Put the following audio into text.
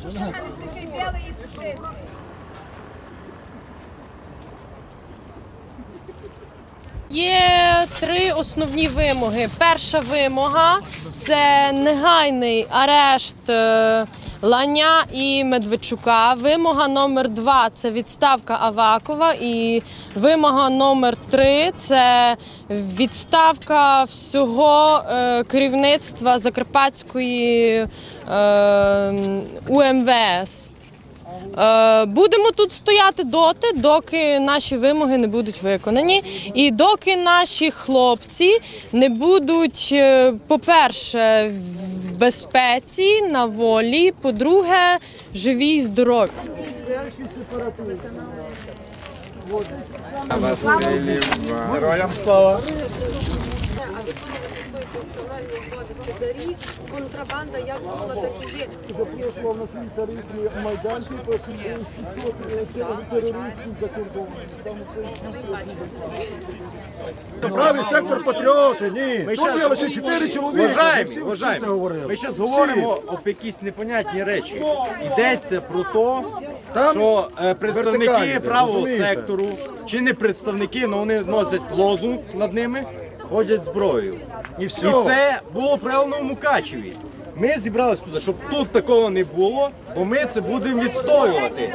Що в мене такий білий і пушистий? Є три основні вимоги. Перша вимога це негайний арешт е, Ланя і Медведчука. Вимога номер два це відставка Авакова. І вимога номер три це відставка всього е, керівництва Закарпатської е, УМВС. Е, Будемо тут стояти доти, доки наші вимоги не будуть виконані, і доки наші хлопці не будуть, е, по-перше, в безпеці, на волі, по-друге, живі і здорові. Героям слава! За рік контрабанда як була, так і є. Запрошував на свій тарифний майданчик 600 терористів за кордоном. Там Правий сектор патріоти, ні. Тут є лише чотири чоловіка. Вважаємо, всі- всі вважаємо. говорили. Ми зараз Всі. говоримо об якісь непонятні речі. Йдеться про те, Там що е, представники правого розумієте? сектору чи не представники, але вони носять лозунг над ними, ходять зброєю. І все. І це було правильно в Мукачеві. Ми зібралися туди, щоб тут такого не було, бо ми це будемо відстоювати.